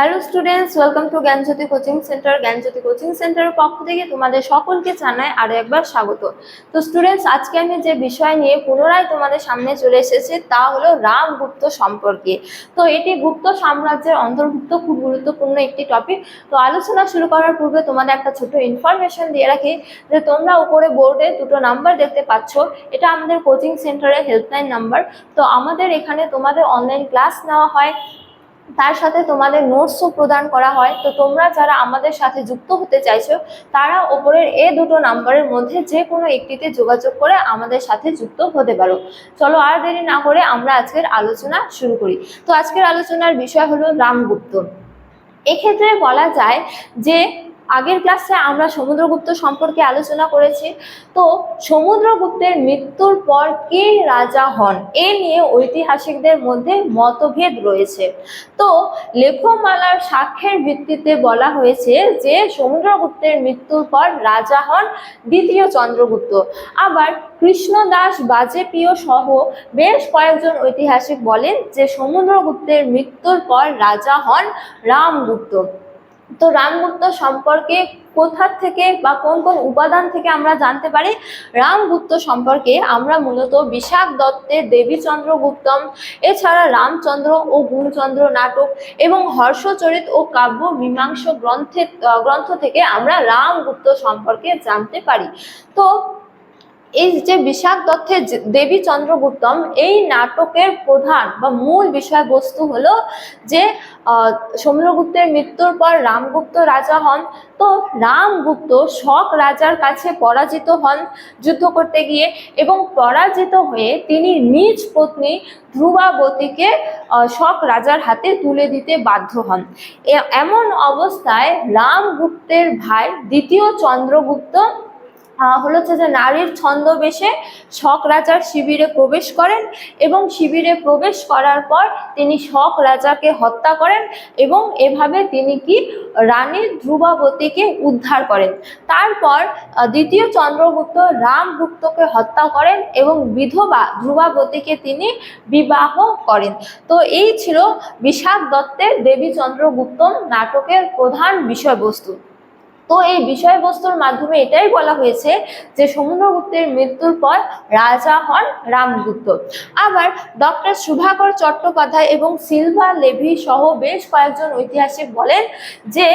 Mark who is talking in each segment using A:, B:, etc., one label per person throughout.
A: Hello students welcome to Gyanjyoti coaching centre Gyanjyoti coaching সেন্টারের পক্ষ থেকে তোমাদের সকলকে জানাই আরও একবার স্বাগত। তো স্টুডেন্টস আজকে আমি যে বিষয় নিয়ে পুনরায় তোমাদের সামনে চলে এসেছি তা হলো রামগুপ্ত সম্পর্কে। তো এটি গুপ্ত সাম্রাজ্যের অন্তর্ভুক্ত খুব গুরুত্বপূর্ণ একটি টপিক তো আলোচনা শুরু করার পূর্বে তোমাদের একটা ছোট ইনফরমেশন দিয়ে রাখি যে তোমরা উপরে বোর্ডে দুটো নাম্বার দেখতে পাচ্ছ। এটা আমাদের কোচিং সেন্টারের হেল্পলাইন নাম্বার তো আমাদের এখানে তোমাদের অনলাইন ক্লাস নেওয়া হয়। তার সাথে তোমাদের নোটসও প্রদান করা হয়। তো তোমরা যারা আমাদের সাথে যুক্ত হতে চাইছো, তারা ওপরের এ দুটো নাম্বারের মধ্যে যে কোনো একটিতে যোগাযোগ করে আমাদের সাথে যুক্ত হতে পারো। চলো আর দেরি না করে আমরা আজকের আলোচনা শুরু করি। তো আজকের আলোচনার বিষয় হলো রামগুপ্ত। এক্ষেত্রে বলা যায় যে আগের ক্লাসে আমরা সমুদ্রগুপ্ত সম্পর্কে আলোচনা করেছি। তো সমুদ্রগুপ্তের মৃত্যুর পর কে রাজা হন? এ নিয়ে ঐতিহাসিকদের মধ্যে মতভেদ রয়েছে। তো লেখমালার সাক্ষ্যের ভিত্তিতে বলা হয়েছে যে, সমুদ্রগুপ্তের মৃত্যুর পর রাজা হন দ্বিতীয় চন্দ্রগুপ্ত। আবার কৃষ্ণদাস বাজেপীয় সহ বেশ কয়েকজন ঐতিহাসিক বলেন যে, সমুদ্রগুপ্তের মৃত্যুর পর রাজা হন রামগুপ্ত। তো রামগুপ্ত সম্পর্কে কোথা থেকে বা কোন কোন উপাদান থেকে আমরা জানতে পারি? রামগুপ্ত সম্পর্কে আমরা মূলত বিশাখ দত্তের দেবীচন্দ্র গুপ্তম, এছাড়া রামচন্দ্র ও গুণচন্দ্র নাটক এবং হর্ষচরিত ও কাব্য মীমাংস গ্রন্থে গ্রন্থ থেকে আমরা রামগুপ্ত সম্পর্কে জানতে পারি। তো এই যে বিশাখ দত্তের যে, দেবী চন্দ্রগুপ্তম এই নাটকের প্রধান বা মূল বিষয়বস্তু হলো যে সমুদ্রগুপ্তের মৃত্যুর পর রামগুপ্ত রাজা হন। তো রামগুপ্ত শক রাজার কাছে পরাজিত হন যুদ্ধ করতে গিয়ে এবং পরাজিত হয়ে তিনি নিজ পত্নী ধ্রুবাবতীকে শক রাজার হাতে তুলে দিতে বাধ্য হন। এমন অবস্থায় রামগুপ্তের ভাই দ্বিতীয় চন্দ্রগুপ্ত হলো হচ্ছে যে নারীর ছন্দবেশে শক রাজার শিবিরে প্রবেশ করেন এবং শিবিরে প্রবেশ করার পর তিনি শক রাজাকে হত্যা করেন এবং এভাবে তিনি কি রানী ধ্রুবাবতীকে উদ্ধার করেন। তারপর দ্বিতীয় চন্দ্রগুপ্ত রামগুপ্তকে হত্যা করেন এবং বিধবা ধ্রুবাবতীকে তিনি বিবাহ করেন। তো এই ছিল বিশাখ দত্তের দেবী চন্দ্রগুপ্ত নাটকের প্রধান বিষয়বস্তু। তো এই বিষয়বস্তুর মাধ্যমে এটাই বলা হয়েছে যে সমুদ্রগুপ্তের মৃত্যুর পর রাজা হন রামগুপ্ত। আবার ডক্টর সুধাকর চট্টোপাধ্যায় এবং সিলভা লেভি সহ বেশ কয়েকজন ঐতিহাসিক বলেন যে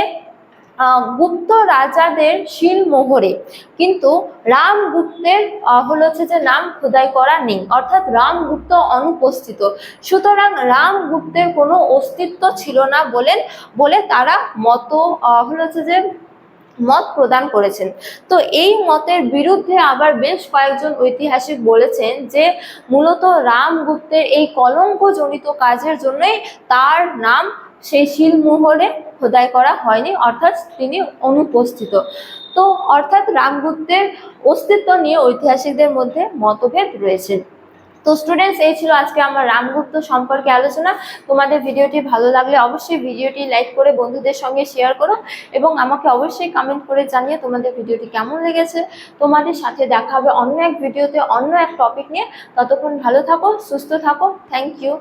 A: গুপ্ত রাজাদের শিলমোহরে কিন্তু রামগুপ্তের হলো হচ্ছে যে নাম খোদাই করা নেই, অর্থাৎ রামগুপ্ত অনুপস্থিত। সুতরাং রামগুপ্তের কোনো অস্তিত্ব ছিল না বলেন, বলে তারা মত হলো হচ্ছে যে মত প্রদান করেছেন। তো এই মতের বিরুদ্ধে আবার বেশ কয়েকজন ঐতিহাসিক বলেছেন যে, মূলত রামগুপ্তের এই কলঙ্কজনিত কাজের জন্যই তার নাম সেই শিলমোহরে খোদাই করা হয়নি, অর্থাৎ তিনি অনুপস্থিত। তো অর্থাৎ রামগুপ্তের অস্তিত্ব নিয়ে ঐতিহাসিকদের মধ্যে মতভেদ রয়েছে। তো স্টুডেন্টস এই ছিল আজকে আমার রামগুপ্ত সম্পর্কে আলোচনা। তোমাদের ভিডিওটি ভালো লাগলে অবশ্যই ভিডিওটি লাইক করে বন্ধুদের সঙ্গে শেয়ার করো এবং আমাকে অবশ্যই কমেন্ট করে জানিয়ে তোমাদের ভিডিওটি কেমন লেগেছে। তোমাদের সাথে দেখা হবে অন্য এক ভিডিওতে অন্য এক টপিক নিয়ে। ততক্ষণ ভালো থাকো, সুস্থ থাকো। Thank you